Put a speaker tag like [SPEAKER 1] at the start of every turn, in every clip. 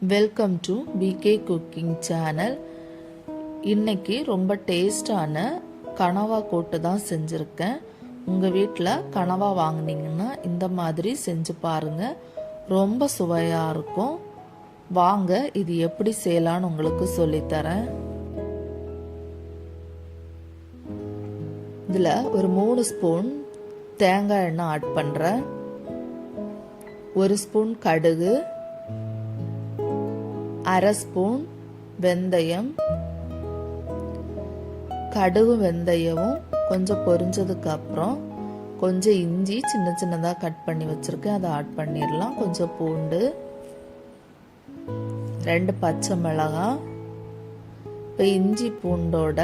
[SPEAKER 1] Welcome to PK cooking channel இன்னைக்கு ரொம்ப டேஸ்டான கனவா கோட்டு தான் செஞ்சுருக்கேன். உங்கள் வீட்டில் கனவா வாங்கினீங்கன்னா இந்த மாதிரி செஞ்சு பாருங்கள் ரொம்ப சுவையாக இருக்கும். வாங்க இது எப்படி செய்யலான்னு உங்களுக்கு சொல்லித்தரேன். இதில் ஒரு மூணு ஸ்பூன் தேங்காய் எண்ணெய் ஆட் பண்ணுறேன் ஒரு ஸ்பூன் கடுகு அரை ஸ்பூன் வெந்தயம் கடுகு வெந்தயமும் கொஞ்சம் பொரிஞ்சதுக்கு அப்புறம் கொஞ்சம் இஞ்சி சின்ன சின்னதாக கட் பண்ணி வச்சுருக்கேன். அதை ஆட் பண்ணிடலாம். கொஞ்சம் பூண்டு ரெண்டு பச்சை மிளகாய். இப்போ இஞ்சி பூண்டோட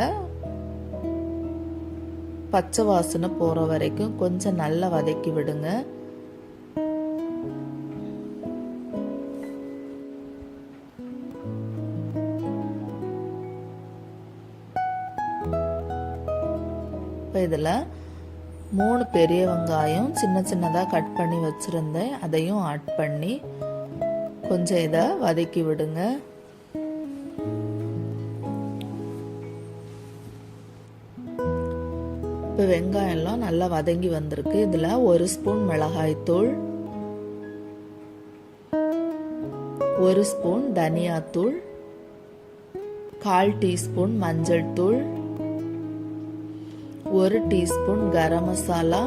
[SPEAKER 1] பச்சை வாசனை போகிற வரைக்கும் கொஞ்சம் நல்லா வதக்கி விடுங்க. இப்போ இதில் மூணு பெரிய வெங்காயம் சின்ன சின்னதாக கட் பண்ணி வச்சுருந்தேன். அதையும் ஆட் பண்ணி கொஞ்சம் இதை வதக்கி விடுங்க. இப்போ வெங்காயம்லாம் நல்லா வதங்கி வந்திருக்கு. இதில் ஒரு ஸ்பூன் மிளகாய்த்தூள் ஒரு ஸ்பூன் தனியாத்தூள் கால் டீஸ்பூன் மஞ்சள் தூள் ஒரு டீஸ்பூன் கரம் மசாலா.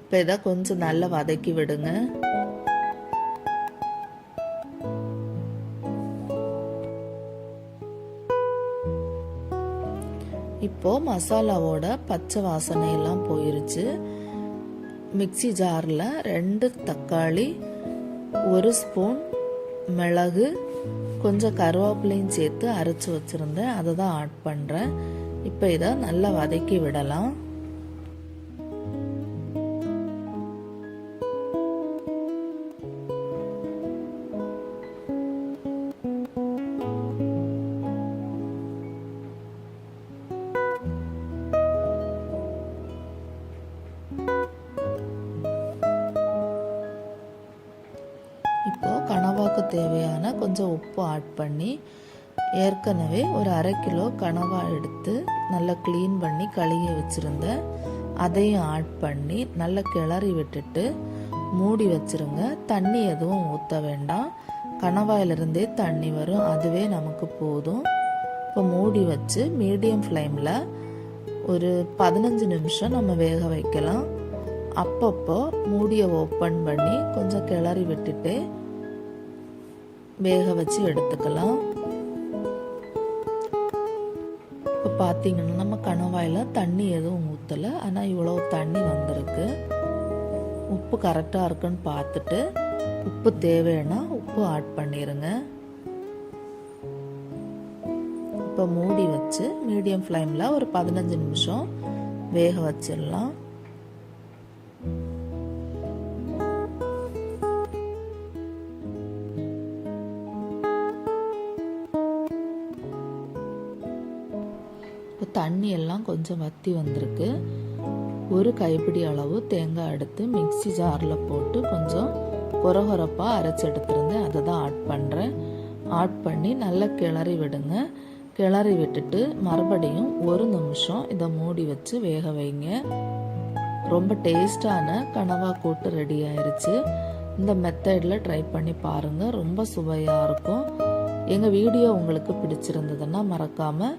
[SPEAKER 1] இப்போ இதை கொஞ்சம் நல்லா வதக்கி விடுங்க. இப்போ மசாலாவோட பச்சை வாசனை எல்லாம் போயிருச்சு. மிக்சி ஜாரில் ரெண்டு தக்காளி ஒரு ஸ்பூன் மிளகு கொஞ்சம் கருவேப்பிலையும் சேர்த்து அரைச்சி வச்சுருந்தேன். அதை தான் ஆட் பண்ணுறேன் இப்போ இதை நல்லா வதக்கி விடலாம். தேவையான கொஞ்சம் உப்பு ஆட் பண்ணி ஏற்கனவே ஒரு அரை கிலோ கனவா எடுத்து நல்லா க்ளீன் பண்ணி கழுகி வச்சுருந்தேன். அதையும் ஆட் பண்ணி நல்லா கிளறி விட்டுட்டு மூடி வச்சுருங்க. தண்ணி எதுவும் ஊற்ற வேண்டாம். கணவாயிலிருந்தே தண்ணி வரும். அதுவே நமக்கு போதும். இப்போ மூடி வச்சு மீடியம் ஃப்ளேமில் ஒரு பதினஞ்சு நிமிஷம் நம்ம வேக வைக்கலாம். அப்பப்போ மூடியை ஓப்பன் பண்ணி கொஞ்சம் கிளறி விட்டுட்டு வேக வச்சு எடுத்துக்கலாம். இப்போ பார்த்தீங்கன்னா நம்ம கணவாயில் தண்ணி எதுவும் ஊற்றலை ஆனால் இவ்வளோ தண்ணி வந்திருக்கு. உப்பு கரெக்டாக இருக்குன்னு பார்த்துட்டு உப்பு தேவைன்னா உப்பு ஆட் பண்ணிடுங்க இப்போ மூடி வச்சு மீடியம் ஃப்ளேமில் ஒரு பதினஞ்சு நிமிஷம் வேக வச்சிடலாம் இப்போ தண்ணி எல்லாம் கொஞ்சம் வத்தி வந்திருக்கு. ஒரு கைப்பிடி அளவு தேங்காய் எடுத்து மிக்சி ஜாரில் போட்டு கொஞ்சம் கொரகொரப்பாக அரைச்சி எடுத்துருந்தேன். அதை தான் ஆட் பண்ணுறேன் ஆட் பண்ணி நல்லா கிளறி விடுங்க. கிளறி விட்டுட்டு மறுபடியும் ஒரு நிமிஷம் இதை மூடி வச்சு வேக வைங்க. ரொம்ப டேஸ்டான கனவா கூட்டு ரெடி ஆயிடுச்சு இந்த மெத்தடில் ட்ரை பண்ணி பாருங்கள் ரொம்ப சுவையாக இருக்கும். எங்கள் வீடியோ உங்களுக்கு பிடிச்சிருந்ததுன்னா மறக்காமல்